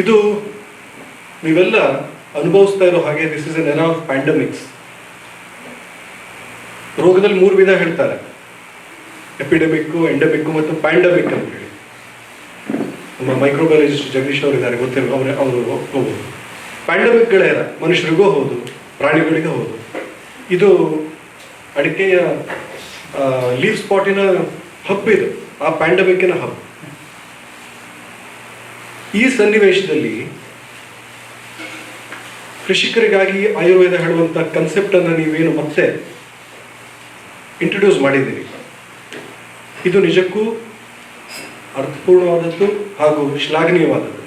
ಇದು ನೀವೆಲ್ಲ ಅನುಭವಿಸ್ತಾ ಇರೋ ಹಾಗೆ this is an end of pandemics ರೋಗದಲ್ಲಿ ಮೂರು ವಿಧ ಹೇಳ್ತಾರೆ. ಎಪಿಡೆಮಿಕ್ ಎಂಡಮಿಕ್ಕು ಮತ್ತು ಪ್ಯಾಂಡಮಿಕ್ ಅಂತ ಹೇಳಿ. ನಮ್ಮ ಮೈಕ್ರೋಬಯಾಲಜಿಸ್ಟ್ ಜಗದೀಶ್ ಅವರು ಇದ್ದಾರೆ ಗೊತ್ತಿರೋ ಅವ್ರೆ ಅವರು ಹೋಗ್ಬೋದು ಪ್ಯಾಂಡಮಿಕ್ಗಳೇ ಮನುಷ್ಯರಿಗೂ ಹೌದು ಪ್ರಾಣಿಗಳಿಗೂ ಹೌದು ಇದು ಅಡಿಕೆಯ ಲೀವ್ ಸ್ಪಾಟಿನ ಹಬ್ ಇದು. ಆ ಪ್ಯಾಂಡಮಿಕ್ಕಿನ ಹಬ್ ಈ ಸನ್ನಿವೇಶದಲ್ಲಿ ಕೃಷಿಕರಿಗಾಗಿ ಆಯುರ್ವೇದ ಹೇಳುವಂಥ ಕನ್ಸೆಪ್ಟನ್ನು ನೀವೇನು ಮತ್ತೆ ಇಂಟ್ರೊಡ್ಯೂಸ್ ಮಾಡಿದ್ದೀರಿ. ಇದು ನಿಜಕ್ಕೂ ಅರ್ಥಪೂರ್ಣವಾದದ್ದು ಹಾಗೂ ಶ್ಲಾಘನೀಯವಾದದ್ದು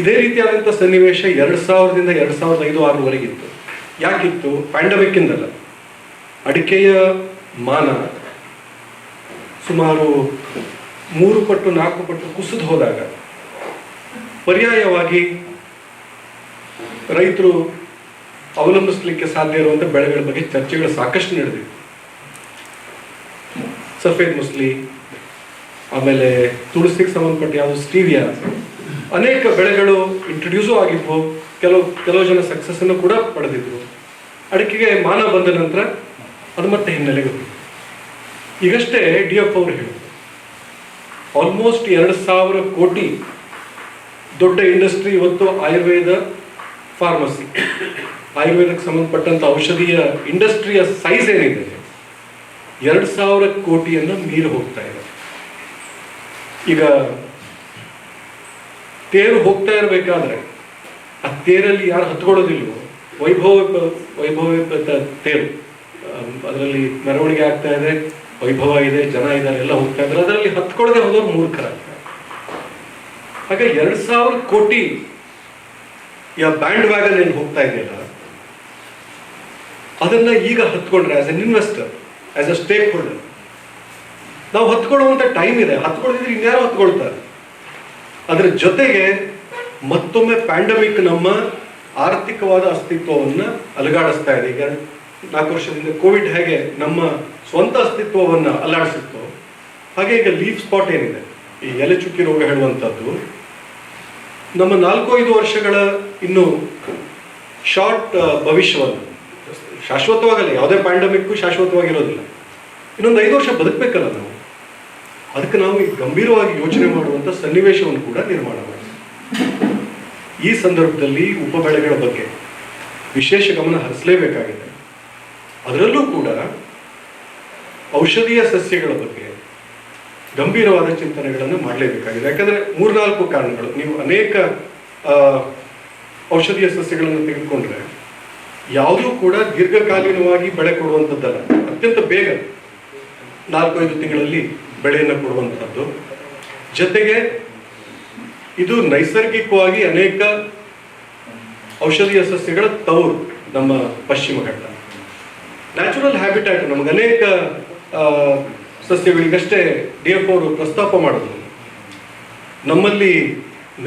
ಇದೇ ರೀತಿಯಾದಂಥ ಸನ್ನಿವೇಶ ಎರಡು ಸಾವಿರದಿಂದ ಎರಡು ಸಾವಿರದ ಐದು ಆರರವರೆಗಿತ್ತು ಯಾಕಿತ್ತು? ಪ್ಯಾಂಡಮಿಕ್ಕಿಂದಲ್ಲ ಅಡಿಕೆಯ ಮಾನ ಸುಮಾರು ಮೂರು ಪಟ್ಟು ನಾಲ್ಕು ಪಟ್ಟು ಕುಸಿದು ಹೋದಾಗ ಪರ್ಯಾಯವಾಗಿ ರೈತರು ಅವಲಂಬಿಸಲಿಕ್ಕೆ ಸಾಧ್ಯ ಇರುವಂಥ ಬೆಳೆಗಳ ಬಗ್ಗೆ ಚರ್ಚೆಗಳು ಸಾಕಷ್ಟು ನಡೆದಿವೆ. ಸಫೇದ್ ಮುಸ್ಲಿ, ಆಮೇಲೆ ತುಳಸಿಗೆ ಸಂಬಂಧಪಟ್ಟ ಯಾವುದು ಸ್ಟೀವಿಯಾ, ಅನೇಕ ಬೆಳೆಗಳು ಇಂಟ್ರೊಡ್ಯೂಸು ಆಗಿದ್ವು. ಕೆಲವು ಕೆಲವು ಜನ ಸಕ್ಸಸ್ಸನ್ನು ಕೂಡ ಪಡೆದಿದ್ರು. ಅಡಿಕೆಗೆ ಮಾನ ಬಂದ ನಂತರ ಅದು ಮತ್ತೆ ಹಿನ್ನೆಲೆಗೆ ಈಗಷ್ಟೇ ಡಿ ಎಫ್ ಅವರು ಹೇಳಿದ್ರು ಆಲ್ಮೋಸ್ಟ್ ಎರಡು ಸಾವಿರ ಕೋಟಿ ದೊಡ್ಡ ಇಂಡಸ್ಟ್ರಿ ಇವತ್ತು ಆಯುರ್ವೇದ ಫಾರ್ಮಸಿ. ಆಯುರ್ವೇದಕ್ಕೆ ಸಂಬಂಧಪಟ್ಟಂತ ಔಷಧಿಯ ಇಂಡಸ್ಟ್ರಿಯ ಸೈಜ್ ಏನಿದೆ? ಎರಡು ಸಾವಿರ ಕೋಟಿಯನ್ನು ಮೀರಿ ಹೋಗ್ತಾ ಇದೆ. ಈಗ ತೇರು ಹೋಗ್ತಾ ಇರಬೇಕಾದ್ರೆ ಆ ತೇರಲ್ಲಿ ಯಾರು ಹತ್ಕೊಳ್ಳೋದಿಲ್ವೋ? ವೈಭವ ವೈಭವ ತೇರು. ಅದರಲ್ಲಿ ಮೆರವಣಿಗೆ ಆಗ್ತಾ ಇದೆ, ವೈಭವ ಇದೆ, ಜನ ಇದ್ದಾರೆ, ಎಲ್ಲ ಹೋಗ್ತಾ ಇದ್ದಾರೆ. ಅದರಲ್ಲಿ ಹತ್ಕೊಳ್ಳದೆ ಹೋದವ್ರು ಮೂರ್ಖರಾಗ್ತಾರೆ. ಹಾಗೆ ಎರಡು ಸಾವಿರ ಕೋಟಿ ಈ ಬ್ಯಾಂಡ್ ವ್ಯಾಗನ್ ಏನು ಹೋಗ್ತಾ ಇದೆಯಲ್ಲ ಅದನ್ನ ಈಗ ಹತ್ಕೊಂಡ್ರೆ as an investor as a stakeholder ನಾವು ಹತ್ಕೊಳ್ಳುವಂತ ಟೈಮ್ ಇದೆ. ಹತ್ಕೊಳ್ಳಿದ್ರೆ ಇನ್ಯಾರೋ ಹತ್ಕೊಳ್ತಾರೆ? ಅದರ ಜೊತೆಗೆ ಮತ್ತೊಮ್ಮೆ ಪ್ಯಾಂಡಮಿಕ್ ನಮ್ಮ ಆರ್ಥಿಕವಾದ ಅಸ್ತಿತ್ವವನ್ನು ಅಲುಗಾಡಿಸ್ತಾ ಇದೆ. ಈಗ ನಾಲ್ಕು ವರ್ಷದಿಂದ ಕೋವಿಡ್ ಹೇಗೆ ನಮ್ಮ ಸ್ವಂತ ಅಸ್ತಿತ್ವವನ್ನ ಅಲ್ಲಾಡಿಸಿತ್ತು, ಹಾಗೆ ಈಗ ಲೀಫ್ ಸ್ಪಾಟ್ ಏನಿದೆ. ಈ ಎಲೆ ಚುಕ್ಕಿ ರೋಗ ಹೇಳುವಂಥದ್ದು, ನಮ್ಮ ನಾಲ್ಕು ಐದು ವರ್ಷಗಳ ಇನ್ನು ಶಾರ್ಟ್ ಭವಿಷ್ಯವನ್ನು, ಶಾಶ್ವತವಾಗಲ್ಲ, ಯಾವುದೇ ಪ್ಯಾಂಡಮಿಕ್ಕು ಶಾಶ್ವತವಾಗಿರೋದಿಲ್ಲ. ಇನ್ನೊಂದು ಐದು ವರ್ಷ ಬದುಕಬೇಕಲ್ಲ ನಾವು. ಅದಕ್ಕೆ ನಾವು ಗಂಭೀರವಾಗಿ ಯೋಚನೆ ಮಾಡುವಂಥ ಸನ್ನಿವೇಶವನ್ನು ಕೂಡ ನಿರ್ಮಾಣ ಮಾಡಿ ಈ ಸಂದರ್ಭದಲ್ಲಿ ಉಪಬೆಳೆಗಳ ಬಗ್ಗೆ ವಿಶೇಷ ಗಮನ ಹರಿಸಲೇಬೇಕಾಗಿದೆ. ಅದರಲ್ಲೂ ಕೂಡ ಔಷಧೀಯ ಸಸ್ಯಗಳ ಬಗ್ಗೆ ಗಂಭೀರವಾದ ಚಿಂತನೆಗಳನ್ನು ಮಾಡಲೇಬೇಕಾಗಿದೆ. ಯಾಕಂದ್ರೆ ಮೂರ್ನಾಲ್ಕು ಕಾರಣಗಳು. ನೀವು ಅನೇಕ ಔಷಧೀಯ ಸಸ್ಯಗಳನ್ನು ತೆಗೆದುಕೊಂಡ್ರೆ ಯಾವುದೂ ಕೂಡ ದೀರ್ಘಕಾಲೀನವಾಗಿ ಬೆಳೆ ಕೊಡುವಂಥದ್ದಲ್ಲ. ಅತ್ಯಂತ ಬೇಗ ನಾಲ್ಕೈದು ತಿಂಗಳಲ್ಲಿ ಬೆಳೆಯನ್ನು ಕೊಡುವಂಥದ್ದು. ಜೊತೆಗೆ ಇದು ನೈಸರ್ಗಿಕವಾಗಿ ಅನೇಕ ಔಷಧೀಯ ಸಸ್ಯಗಳ ತವರು ನಮ್ಮ ಪಶ್ಚಿಮ ಘಟ್ಟ. ನ್ಯಾಚುರಲ್ ಹ್ಯಾಬಿಟ್ಯಾಟ್ ನಮಗೆ ಅನೇಕ ಸಸ್ಯಗಳಿಗಷ್ಟೇ ಡಿ ಎಫ್ ಅವರು ಪ್ರಸ್ತಾಪ ಮಾಡಿದ್ರು ನಮ್ಮಲ್ಲಿ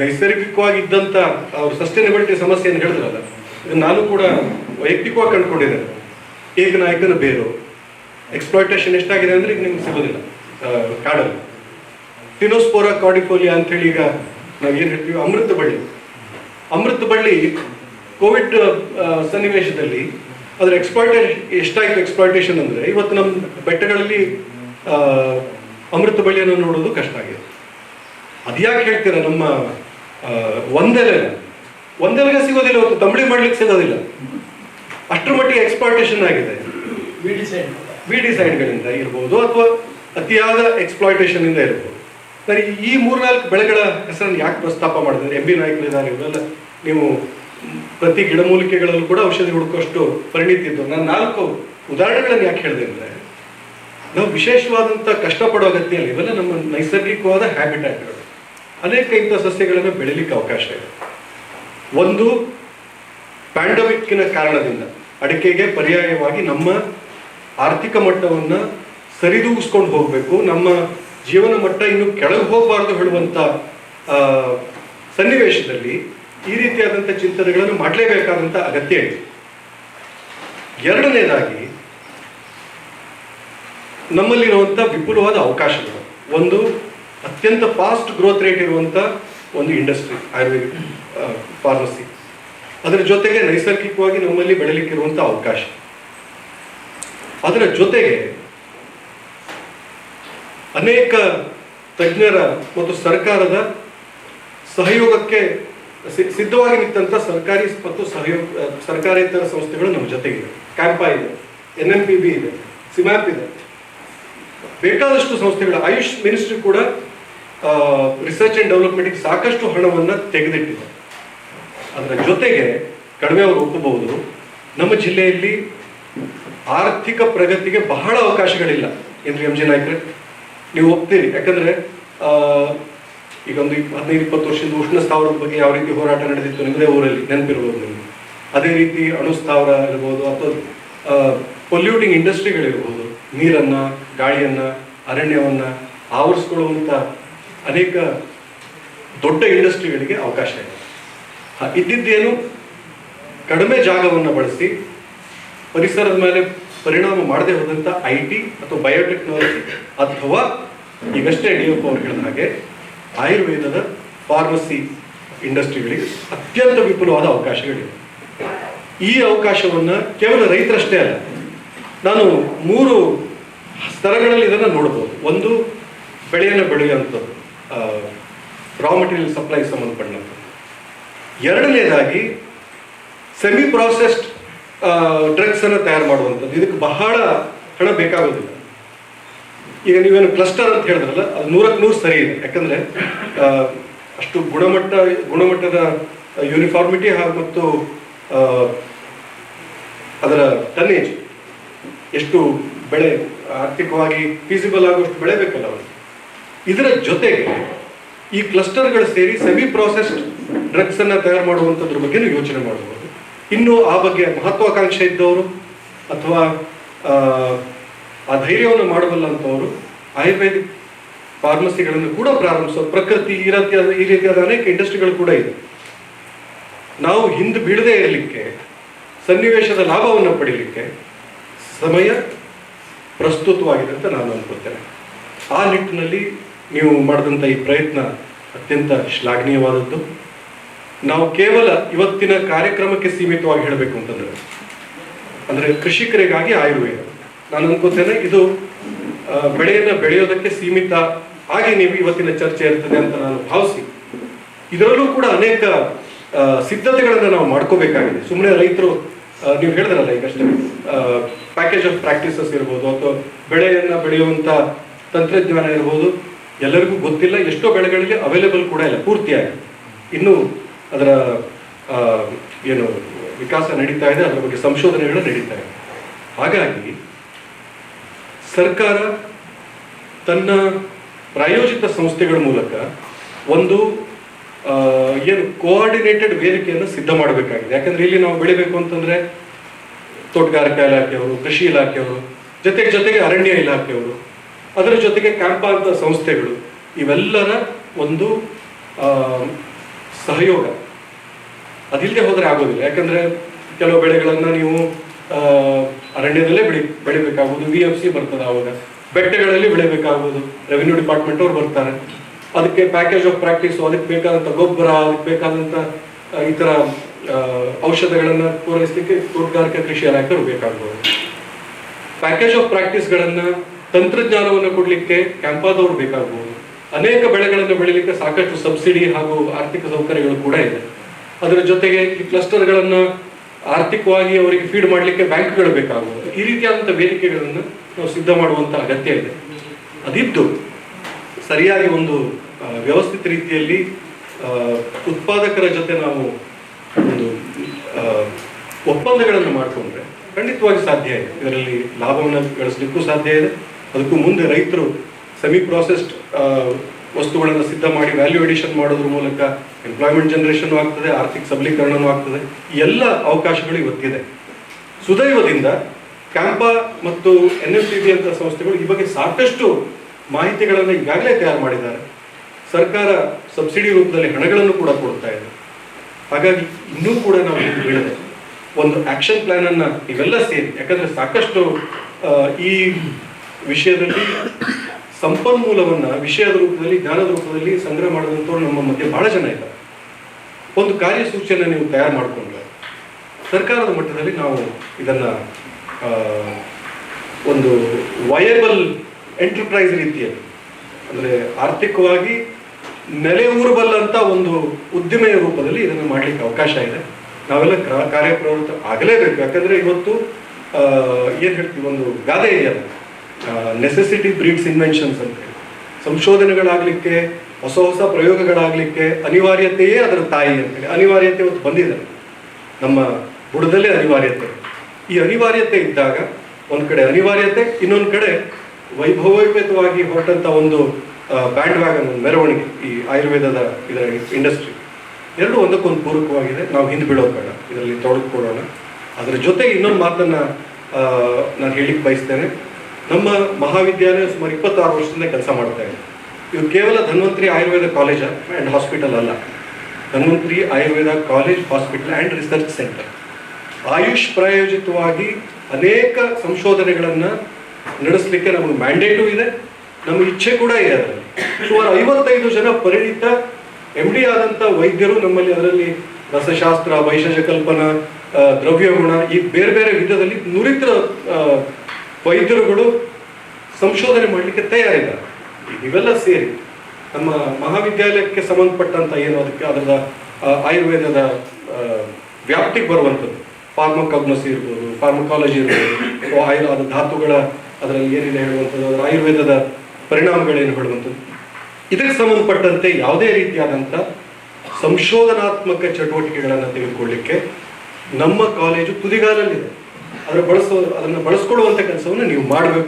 ನೈಸರ್ಗಿಕವಾಗಿದ್ದಂಥ ಅವ್ರ ಸಸ್ಟೈನಬಿಲಿಟಿ ಸಮಸ್ಯೆಯನ್ನು ಹೇಳಿದ್ರಲ್ಲ ನಾನು ಕೂಡ ವೈಯಕ್ತಿಕವಾಗಿ ಕಂಡುಕೊಂಡಿದ್ದೇನೆ. ಏಕನಾಯಕನ ಬೇರು. ಎಕ್ಸ್ಪ್ಲಾಯ್ಟೇಷನ್ ಎಷ್ಟಾಗಿದೆ ಅಂದ್ರೆ ಈಗ ನಿಮ್ಗೆ ಸಿಗೋದಿಲ್ಲ ಕಾಡಲ್ಲಿ. ಟಿನೋಸ್ಪೋರಾ ಕಾರ್ಡಿಫೋಲಿಯಾ ಅಂತ ಹೇಳಿ ಈಗ ನಾವು ಏನು ಹೇಳ್ತೀವಿ, ಅಮೃತ ಬಳ್ಳಿ. ಅಮೃತ ಬಳ್ಳಿ ಕೋವಿಡ್ ಸನ್ನಿವೇಶದಲ್ಲಿ ಅದರ ಎಕ್ಸ್ಪ್ಲಾಯಿಟೇಷನ್ ಎಷ್ಟಾಯ್ತು ಎಕ್ಸ್ಪ್ಲಾಯ್ಟೇಷನ್ ಅಂದ್ರೆ, ಇವತ್ತು ನಮ್ಮ ಬೆಟ್ಟಗಳಲ್ಲಿ ಅಮೃತ ಬಳ್ಳಿಯನ್ನು ನೋಡೋದು ಕಷ್ಟ ಆಗಿದೆ. ಅದ್ಯಾಕೆ ಹೇಳ್ತೀರಾ ನಮ್ಮ ಒಂದೆಲೆ ಒಂದೆಲೆಗೆ ಸಿಗೋದಿಲ್ಲ ಇವತ್ತು ತಂಬಳಿ ಮಾಡ್ಲಿಕ್ಕೆ ಸಿಗೋದಿಲ್ಲ. ಅಷ್ಟರ ಮಟ್ಟಿಗೆ ಎಕ್ಸ್ಪ್ಲಾಯ್ಟೇಷನ್ ಆಗಿದೆ. ಬಿ ಸೈಡ್ಗಳಿಂದ ಇರ್ಬೋದು ಅಥವಾ ಅತಿಯಾದ ಎಕ್ಸ್ಪ್ಲಾಯ್ಟೇಷನ್ ಇಂದ ಇರ್ಬೋದು. ಸರಿ ಈ- ಈ ಮೂರ್ನಾಲ್ಕು ಬೆಳೆಗಳ ಹೆಸರನ್ನು ಯಾಕೆ ಪ್ರಸ್ತಾಪ ಮಾಡಿದ್ರೆ ಎಂ ಬಿ ನಾಯ್ಕರಿದ್ದಾರೆ ಇವರೆಲ್ಲ ನೀವು ಪ್ರತಿ ಗಿಡಮೂಲಿಕೆಗಳಲ್ಲೂ ಕೂಡ ಔಷಧಿ ಹುಡುಕೋಷ್ಟು ಪರಿಣಿತಿ ಇದ್ದು ನಾನು ನಾಲ್ಕು ಉದಾಹರಣೆಗಳನ್ನು ಯಾಕೆ ಹೇಳಿದೆ ಅಂದ್ರೆ ನಾವು ವಿಶೇಷವಾದಂಥ ಕಷ್ಟಪಡೋ ಅಗತ್ಯ ಇಲ್ಲ. ಇವೆಲ್ಲ ನಮ್ಮ ನೈಸರ್ಗಿಕವಾದ ಹ್ಯಾಬಿಟ್ಯಾಟ್ಗಳು ಅನೇಕ ಇಂಥ ಸಸ್ಯಗಳನ್ನು ಬೆಳಿಲಿಕ್ಕೆ ಅವಕಾಶ ಇದೆ. ಒಂದು ಪ್ಯಾಂಡಮಿಕ್ಕಿನ ಕಾರಣದಿಂದ ಅಡಿಕೆಗೆ ಪರ್ಯಾಯವಾಗಿ ನಮ್ಮ ಆರ್ಥಿಕ ಮಟ್ಟವನ್ನು ಸರಿದೂಗಿಸ್ಕೊಂಡು ಹೋಗಬೇಕು. ನಮ್ಮ ಜೀವನ ಮಟ್ಟ ಇನ್ನು ಕೆಳಗೆ ಹೋಗಬಾರ್ದು ಹೇಳುವಂಥ ಸನ್ನಿವೇಶದಲ್ಲಿ ಈ ರೀತಿಯಾದಂಥ ಚಿಂತನೆಗಳನ್ನು ಮಾಡಲೇಬೇಕಾದಂಥ ಅಗತ್ಯ ಇದೆ. ಎರಡನೇದಾಗಿ ನಮ್ಮಲ್ಲಿರುವಂಥ ವಿಪುಲವಾದ ಅವಕಾಶಗಳು. ಒಂದು ಅತ್ಯಂತ ಫಾಸ್ಟ್ ಗ್ರೋತ್ ರೇಟ್ ಇರುವಂಥ ಒಂದು ಇಂಡಸ್ಟ್ರಿ ಆಯುರ್ವೇದಿಕ್ ಫಾರ್ಮಸಿ ಅದರ ಜೊತೆಗೆ ನೈಸರ್ಗಿಕವಾಗಿ ನಮ್ಮಲ್ಲಿ ಬೆಳಲಿಕ್ಕಿರುವಂಥ ಅವಕಾಶ. ಅದರ ಜೊತೆಗೆ ಅನೇಕ ತಜ್ಞರ ಮತ್ತು ಸರ್ಕಾರದ ಸಹಯೋಗಕ್ಕೆ ಸಿದ್ಧವಾಗಿ ನಿಂತಂತ ಸರ್ಕಾರಿ ಮತ್ತು ಸಹಯೋಗ ಸರ್ಕಾರೇತರ ಸಂಸ್ಥೆಗಳು ನಮ್ಮ ಜೊತೆಗಿದೆ ಕ್ಯಾಂಪಾ ಇದೆ ಎನ್ ಎಂ ಪಿ ಬಿ ಇದೆ ಸಿಮ್ಯಾಪ್ ಇದೆ. ಬೇಕಾದಷ್ಟು ಸಂಸ್ಥೆಗಳು ಆಯುಷ್ ಮಿನಿಸ್ಟ್ರಿ ಕೂಡ ರಿಸರ್ಚ್ ಅಂಡ್ ಡೆವಲಪ್ಮೆಂಟ್ಗೆ ಸಾಕಷ್ಟು ಹಣವನ್ನು ತೆಗೆದಿಟ್ಟಿದೆ. ಅದರ ಜೊತೆಗೆ ಕಡಿಮೆ ಅವರು ಒಪ್ಪಬಹುದು. ನಮ್ಮ ಜಿಲ್ಲೆಯಲ್ಲಿ ಆರ್ಥಿಕ ಪ್ರಗತಿಗೆ ಬಹಳ ಅವಕಾಶಗಳಿಲ್ಲ. ಎಂದ್ರೆ ಎಂ ಜಿ ನಾಯ್ಕರೇ, ನೀವು ಒಪ್ತೀರಿ. ಯಾಕಂದ್ರೆ ಈಗ ಒಂದು ಹದಿನೈದು, ಇಪ್ಪತ್ತು ವರ್ಷದಿಂದ ಉಷ್ಣ ಸ್ಥಾವರದ ಬಗ್ಗೆ ಯಾವ ರೀತಿ ಹೋರಾಟ ನಡೆದಿತ್ತು ನಿಮ್ಮದೇ ಊರಲ್ಲಿ, ನೆನಪಿರ್ಬೋದು ನಿಮಗೆ. ಅದೇ ರೀತಿ ಅಣು ಸ್ಥಾವರ ಇರ್ಬೋದು, ಅಥವಾ ಪೊಲ್ಯೂಟಿಂಗ್ ಇಂಡಸ್ಟ್ರಿಗಳಿರ್ಬೋದು ನೀರನ್ನ ಗಾಳಿಯನ್ನ, ಅರಣ್ಯವನ್ನ ಆವರಿಸ್ಕೊಳ್ಳುವಂಥ ಅನೇಕ ದೊಡ್ಡ ಇಂಡಸ್ಟ್ರಿಗಳಿಗೆ ಅವಕಾಶ ಇದೆ. ಇದ್ದಿದ್ದೇನು ಕಡಿಮೆ ಜಾಗವನ್ನು ಬಳಸಿ ಪರಿಸರದ ಮೇಲೆ ಪರಿಣಾಮ ಮಾಡದೆ ಹೋದಂಥ ಐ ಟಿ ಅಥವಾ ಬಯೋಟೆಕ್ನಾಲಜಿ ಅಥವಾ ಈಗಷ್ಟೇ ಎಫ್ ಅವ್ರು ಹೇಳಿದ ಹಾಗೆ ಆಯುರ್ವೇದದ ಫಾರ್ಮಸಿ ಇಂಡಸ್ಟ್ರಿಗಳಿಗೆ ಅತ್ಯಂತ ವಿಪುಲವಾದ ಅವಕಾಶಗಳಿವೆ. ಈ ಅವಕಾಶವನ್ನು ಕೇವಲ ರೈತರಷ್ಟೇ ಅಲ್ಲ, ನಾನು ಮೂರು ಸ್ತರಗಳಲ್ಲಿ ಇದನ್ನು ನೋಡ್ಬೋದು. ಒಂದು ಬೆಳೆಯನ್ನು ಬೆಳೆಯುವಂಥದ್ದು ರಾ ಮೆಟೀರಿಯಲ್ ಸಪ್ಲೈ ಸಂಬಂಧಪಟ್ಟಂಥದ್ದು. ಎರಡನೇದಾಗಿ ಸೆಮಿ ಪ್ರಾಸೆಸ್ಡ್ ಡ್ರಗ್ಸ್ ಅನ್ನು ತಯಾರು ಮಾಡುವಂಥದ್ದು. ಇದಕ್ಕೆ ಬಹಳ ಹಣ ಬೇಕಾಗೋದಿಲ್ಲ ಈಗ ನೀವೇನು ಕ್ಲಸ್ಟರ್ ಅಂತ ಹೇಳಿದ್ರಲ್ಲ, ಅದು ನೂರಕ್ಕೆ ನೂರು ಸರಿ ಇದೆ. ಯಾಕಂದ್ರೆ ಅಷ್ಟು ಗುಣಮಟ್ಟ, ಗುಣಮಟ್ಟದ ಯೂನಿಫಾರ್ಮಿಟಿ ಹಾಗೂ ಮತ್ತು ಅದರ ಟನ್ನೇಜ್ ಎಷ್ಟು ಬೆಳೆ ಆರ್ಥಿಕವಾಗಿ ಫೀಸಿಬಲ್ ಆಗುವಷ್ಟು ಬೆಳೆ ಬೇಕಲ್ಲ ಅವರಿಗೆ. ಇದರ ಜೊತೆಗೆ ಈ ಕ್ಲಸ್ಟರ್ಗಳು ಸೇರಿ ಸೆಮಿ ಪ್ರಾಸೆಸ್ಡ್ ಡ್ರಗ್ಸ್ ಅನ್ನ ತಯಾರು ಮಾಡುವಂಥದ್ರ ಬಗ್ಗೆನೂ ಯೋಚನೆ ಮಾಡಬಹುದು ಇನ್ನು ಆ ಬಗ್ಗೆ ಮಹತ್ವಾಕಾಂಕ್ಷೆ ಇದ್ದವರು ಅಥವಾ ಆ, ಧೈರ್ಯವನ್ನು ಧೈರ್ಯವನ್ನು ಮಾಡಬಲ್ಲಂಥವರು ಆಯುರ್ವೇದಿಕ್ ಫಾರ್ಮಸಿಗಳನ್ನು ಕೂಡ ಪ್ರಾರಂಭಿಸೋ ಪ್ರಕೃತಿ ಈ ರೀತಿಯಾದ ಈ ರೀತಿಯಾದ ಅನೇಕ ಇಂಡಸ್ಟ್ರಿಗಳು ಕೂಡ ಇದೆ. ನಾವು ಹಿಂದೆ ಬೀಳದೇ ಇರಲಿಕ್ಕೆ ಸನ್ನಿವೇಶದ ಲಾಭವನ್ನು ಪಡೀಲಿಕ್ಕೆ ಸಮಯ ಪ್ರಸ್ತುತವಾಗಿದೆ ಅಂತ ನಾನು ಅನ್ಕೋತೇನೆ ಆ ನಿಟ್ಟಿನಲ್ಲಿ ನೀವು ಮಾಡಿದಂಥ ಈ ಪ್ರಯತ್ನ ಅತ್ಯಂತ ಶ್ಲಾಘನೀಯವಾದದ್ದು. ನಾವು ಕೇವಲ ಇವತ್ತಿನ ಕಾರ್ಯಕ್ರಮಕ್ಕೆ ಸೀಮಿತವಾಗಿ ಹೇಳಬೇಕು ಅಂತಂದ್ರೆ, ಅಂದರೆ ಕೃಷಿಕರಿಗಾಗಿ ಆಯುರ್ವೇದ. ನಾನು ಅನ್ಕೋತೇನೆ ಇದು ಬೆಳೆಯನ್ನು ಬೆಳೆಯೋದಕ್ಕೆ ಸೀಮಿತ ಆಗಿ ನೀವು ಇವತ್ತಿನ ಚರ್ಚೆ ಇರ್ತದೆ ಅಂತ ನಾನು ಭಾವಿಸಿ, ಇದರಲ್ಲೂ ಕೂಡ ಅನೇಕ ಸಿದ್ಧತೆಗಳನ್ನು ನಾವು ಮಾಡ್ಕೋಬೇಕಾಗಿದೆ. ಸುಮ್ಮನೆ ರೈತರು ನೀವು ಹೇಳಿದ್ರಲ್ಲ ಈಗಷ್ಟೇ ಪ್ಯಾಕೇಜ್ ಆಫ್ ಪ್ರಾಕ್ಟೀಸಸ್ ಇರ್ಬೋದು ಅಥವಾ ಬೆಳೆಯನ್ನ ಬೆಳೆಯುವಂತ ತಂತ್ರಜ್ಞಾನ ಇರ್ಬೋದು, ಎಲ್ಲರಿಗೂ ಗೊತ್ತಿಲ್ಲ, ಎಷ್ಟೋ ಬೆಳೆಗಳಿಗೆ ಅವೈಲೇಬಲ್ ಕೂಡ ಇಲ್ಲ, ಪೂರ್ತಿಯಾಗಿ. ಇನ್ನು ಅದರ ಏನು ವಿಕಾಸ ನಡೀತಾ ಇದೆ, ಅದರ ಬಗ್ಗೆ ಸಂಶೋಧನೆಗಳು ನಡೀತಾ ಇದೆ. ಹಾಗಾಗಿ ಸರ್ಕಾರ ತನ್ನ ಪ್ರಾಯೋಜಿತ ಸಂಸ್ಥೆಗಳ ಮೂಲಕ ಒಂದು ಏನು ಕೋಆರ್ಡಿನೇಟೆಡ್ ವೇದಿಕೆಯನ್ನು ಸಿದ್ಧ ಮಾಡಬೇಕಾಗಿದೆ. ಯಾಕಂದ್ರೆ ಇಲ್ಲಿ ನಾವು ಬೆಳಿಬೇಕು ಅಂತಂದ್ರೆ ತೋಟಗಾರಿಕಾ ಇಲಾಖೆಯವರು, ಕೃಷಿ ಇಲಾಖೆಯವರು, ಜೊತೆಗೆ ಜೊತೆಗೆ ಅರಣ್ಯ ಇಲಾಖೆಯವರು, ಅದರ ಜೊತೆಗೆ ಕ್ಯಾಂಪ್ ಅಂತ ಸಂಸ್ಥೆಗಳು, ಇವೆಲ್ಲರ ಒಂದು ಸಹಯೋಗ. ಅದಿಲ್ಲದೆ ಹೋದರೆ ಆಗೋದಿಲ್ಲ. ಯಾಕಂದ್ರೆ ಕೆಲವು ಬೆಳೆಗಳನ್ನು ನೀವು ಅರಣ್ಯದಲ್ಲೇ ಬೆಳಿ, ಬೆಳಿಬೇಕಾಗುವುದು ವಿ ಎಫ್ ಸಿ ಬರ್ತದೆ ಆವಾಗ. ಬೆಟ್ಟಗಳಲ್ಲಿ ಬೆಳಿಬೇಕಾಗುವುದು. ರೆವಿನ್ಯೂ ಡಿಪಾರ್ಟ್ಮೆಂಟ್ ಅವ್ರು ಬರ್ತಾರೆ. ಅದಕ್ಕೆ ಪ್ಯಾಕೇಜ್ ಆಫ್ ಪ್ರಾಕ್ಟೀಸ್ ಅದಕ್ಕೆ ಬೇಕಾದಂತ ಗೊಬ್ಬರ ಅದಕ್ಕೆ ಬೇಕಾದಂತ ಆ, ಈ ತರ ಔಷಧಗಳನ್ನು ಪೂರೈಸಲಿಕ್ಕೆ ತೋಟಗಾರಿಕಾ ಕೃಷಿ ಇಲಾಖೆಯವರು ಬೇಕಾಗ್ಬೋದು. ಪ್ಯಾಕೇಜ್ ಆಫ್ ಪ್ರಾಕ್ಟೀಸ್ಗಳನ್ನು ತಂತ್ರಜ್ಞಾನವನ್ನು ಕೊಡಲಿಕ್ಕೆ ಕ್ಯಾಂಪಾದವರು ಬೇಕಾಗಬಹುದು ಅನೇಕ ಬೆಳೆಗಳನ್ನು ಬೆಳಿಲಿಕ್ಕೆ ಸಾಕಷ್ಟು ಸಬ್ಸಿಡಿ ಹಾಗೂ ಆರ್ಥಿಕ ಸೌಕರ್ಯಗಳು ಕೂಡ ಇದೆ. ಅದರ ಜೊತೆಗೆ ಈ ಕ್ಲಸ್ಟರ್ಗಳನ್ನು ಆರ್ಥಿಕವಾಗಿ ಅವರಿಗೆ ಫೀಡ್ ಮಾಡಲಿಕ್ಕೆ ಬ್ಯಾಂಕ್ಗಳು ಬೇಕಾಗಬಹುದು ಈ ರೀತಿಯಾದಂಥ ವೇದಿಕೆಗಳನ್ನು ನಾವು ಸಿದ್ಧ ಮಾಡುವಂಥ ಅಗತ್ಯ ಇದೆ. ಅದಿದ್ದು ಸರಿಯಾಗಿ ಒಂದು ವ್ಯವಸ್ಥಿತ ರೀತಿಯಲ್ಲಿ ಉತ್ಪಾದಕರ ಜೊತೆ ನಾವು ಒಂದು ಒಪ್ಪಂದಗಳನ್ನು ಮಾಡಿಕೊಂಡ್ರೆ ಖಂಡಿತವಾಗಿ ಸಾಧ್ಯ ಇದೆ. ಇದರಲ್ಲಿ ಲಾಭವನ್ನು ಗಳಿಸಲಿಕ್ಕೂ ಸಾಧ್ಯ ಇದೆ. ಅದಕ್ಕೂ ಮುಂದೆ ರೈತರು ಸೆಮಿ ಪ್ರಾಸೆಸ್ಡ್ ವಸ್ತುಗಳನ್ನು ಸಿದ್ಧ ಮಾಡಿ ವ್ಯಾಲ್ಯೂ ಎಡಿಷನ್ ಮಾಡೋದ್ರ ಮೂಲಕ ಎಂಪ್ಲಾಯ್ಮೆಂಟ್ ಜನರೇಷನ್ ಆಗ್ತದೆ, ಆರ್ಥಿಕ ಸಬಲೀಕರಣನೂ ಆಗ್ತದೆ. ಎಲ್ಲ ಅವಕಾಶಗಳು ಇವತ್ತಿದೆ. ಸುದೈವದಿಂದ ಕ್ಯಾಂಪಾ ಮತ್ತು ಎನ್ ಎಫ್ ಸಿ ಬಿ ಅಂತ ಸಂಸ್ಥೆಗಳು ಈ ಬಗ್ಗೆ ಸಾಕಷ್ಟು ಮಾಹಿತಿಗಳನ್ನು ಈಗಾಗಲೇ ತಯಾರು ಮಾಡಿದ್ದಾರೆ. ಸರ್ಕಾರ ಸಬ್ಸಿಡಿ ರೂಪದಲ್ಲಿ ಹಣಗಳನ್ನು ಕೂಡ ಕೊಡ್ತಾ ಇದೆ. ಹಾಗಾಗಿ ಇನ್ನೂ ಕೂಡ ನಾವು ಹೇಳಿದೆ ಒಂದು ಆಕ್ಷನ್ ಪ್ಲಾನ್ ಅನ್ನ ಇವೆಲ್ಲ ಸೇರಿ, ಯಾಕಂದ್ರೆ ಸಾಕಷ್ಟು ಈ ವಿಷಯದಲ್ಲಿ ಸಂಪನ್ಮೂಲವನ್ನ ವಿಷಯದ ರೂಪದಲ್ಲಿ, ಜ್ಞಾನದ ರೂಪದಲ್ಲಿ ಸಂಗ್ರಹ ಮಾಡಿದಂಥವ್ರು ನಮ್ಮ ಮಧ್ಯೆ ಬಹಳ ಜನ ಇದ್ದಾರೆ. ಒಂದು ಕಾರ್ಯಸೂಚಿಯನ್ನು ನೀವು ತಯಾರು ಮಾಡಿಕೊಂಡ್ರೆ ಸರ್ಕಾರದ ಮಟ್ಟದಲ್ಲಿ ನಾವು ಇದನ್ನ ಒಂದು ವಯಬಲ್ ಎಂಟರ್ಪ್ರೈಸ್ ರೀತಿಯಲ್ಲಿ, ಅಂದರೆ ಆರ್ಥಿಕವಾಗಿ ನೆಲೆ ಊರಬಲ್ಲಂತ ಒಂದು ಉದ್ದಿಮೆಯ ರೂಪದಲ್ಲಿ ಇದನ್ನು ಮಾಡಲಿಕ್ಕೆ ಅವಕಾಶ ಇದೆ. ನಾವೆಲ್ಲ ಕ್ರ- ಕಾರ್ಯಪ್ರವೃತ್ತ ಆಗಲೇಬೇಕು. ಯಾಕಂದ್ರೆ ಇವತ್ತು ಏನು ಹೇಳ್ತೀವಿ, ಒಂದು ಗಾದೆ ಇದೆಯಲ್ಲ ನೆಸೆಸಿಟಿ ಬ್ರೀಡ್ಸ್ ಇನ್ವೆನ್ಷನ್ಸ್ ಅಂತ ಹೇಳಿ. ಸಂಶೋಧನೆಗಳಾಗಲಿಕ್ಕೆ, ಹೊಸ ಹೊಸ ಪ್ರಯೋಗಗಳಾಗಲಿಕ್ಕೆ ಅನಿವಾರ್ಯತೆಯೇ ಅದರ ತಾಯಿ ಅಂತೇಳಿ ಅನಿವಾರ್ಯತೆ ಇವತ್ತು ಬಂದಿದೆ. ನಮ್ಮ ಬುಡದಲ್ಲೇ ಅನಿವಾರ್ಯತೆ. ಈ ಅನಿವಾರ್ಯತೆ ಇದ್ದಾಗ ಒಂದು ಕಡೆ ಅನಿವಾರ್ಯತೆ, ಇನ್ನೊಂದು ಕಡೆ ವೈಭವೋಪೇತವಾಗಿ ಹೊರಟಂತ ಒಂದು ಬ್ಯಾಂಡ್ ವ್ಯಾಗನ್ ಮೆರವಣಿಗೆ ಈ ಆಯುರ್ವೇದದ ಇದರ ಇಂಡಸ್ಟ್ರಿ ಎರಡು ಒಂದಕ್ಕೊಂದು ಪೂರಕವಾಗಿದೆ. ನಾವು ಹಿಂದೆ ಬಿಡೋದು ಬೇಡ. ಇದರಲ್ಲಿ ತೊಡಗಿಕೊಳ್ಳೋಣ ಅದರ ಜೊತೆ ಇನ್ನೊಂದು ಮಾತನ್ನ ನಾನು ಹೇಳಿಕ್ಕೆ ಬಯಸ್ತೇನೆ. ನಮ್ಮ ಮಹಾವಿದ್ಯಾಲಯ ಸುಮಾರು ಇಪ್ಪತ್ತಾರು ವರ್ಷದಿಂದ ಕೆಲಸ ಮಾಡ್ತಾ ಇದೆ. ಇದು ಕೇವಲ Dhanvantri Ayurveda college and hospital ಅಲ್ಲ. Dhanvantri Ayurveda college, hospital and research centre. Ayush ಪ್ರಾಯೋಜಿತವಾಗಿ ಅನೇಕ ಸಂಶೋಧನೆಗಳನ್ನು ನಡೆಸಲಿಕ್ಕೆ ನಮಗೆ ಮ್ಯಾಂಡೇಟು ಇದೆ. ನಮ್ಮ ಇಚ್ಛೆ ಕೂಡ ಇದೆ ಅದರಲ್ಲಿ. ಸುಮಾರು ಐವತ್ತೈದು ಜನ ಪರಿಣಿತ ಎಂ ಡಿ ಆದಂಥ ವೈದ್ಯರು ನಮ್ಮಲ್ಲಿ ಅದರಲ್ಲಿ ರಸಶಾಸ್ತ್ರ, ವೈಶೇಷ ಕಲ್ಪನ ದ್ರವ್ಯ ದ್ರವ್ಯಗುಣ ಈ ಬೇರೆ ಬೇರೆ ವಿಧದಲ್ಲಿ ನುರಿತ ವೈದ್ಯರುಗಳು ಸಂಶೋಧನೆ ಮಾಡಲಿಕ್ಕೆ ತಯಾರಿದ್ದಾರೆ. ಇವೆಲ್ಲ ಸೇರಿ ನಮ್ಮ ಮಹಾವಿದ್ಯಾಲಯಕ್ಕೆ ಸಂಬಂಧಪಟ್ಟಂತ ಏನು ಅದಕ್ಕೆ ಅದರ ಆಯುರ್ವೇದದ ವ್ಯಾಪ್ತಿಗೆ ಬರುವಂಥದ್ದು. ಫಾರ್ಮಕಾಗ್ನಸಿ ಇರ್ಬೋದು, ಫಾರ್ಮಕಾಲಜಿ ಇರ್ಬೋದು ಆಯುರ್ ಅದು ಧಾತುಗಳ ಅದರಲ್ಲಿ ಏನಿದೆ ಹೇಳುವಂಥದ್ದು, ಅದರ ಆಯುರ್ವೇದದ ಪರಿಣಾಮಗಳೇನು ಹೇಳುವಂಥದ್ದು ಇದಕ್ಕೆ ಸಂಬಂಧಪಟ್ಟಂತೆ ಯಾವುದೇ ರೀತಿಯಾದಂಥ ಸಂಶೋಧನಾತ್ಮಕ ಚಟುವಟಿಕೆಗಳನ್ನು ತೆಗೆದುಕೊಳ್ಳಿಕ್ಕೆ ನಮ್ಮ ಕಾಲೇಜು ತುದಿಗಾಲಲ್ಲಿದೆ. ಅದರ ಬಳಸೋ, ಅದನ್ನು ಬಳಸ್ಕೊಳ್ಳುವಂಥ ಕೆಲಸವನ್ನು ನೀವು ಮಾಡಬೇಕು.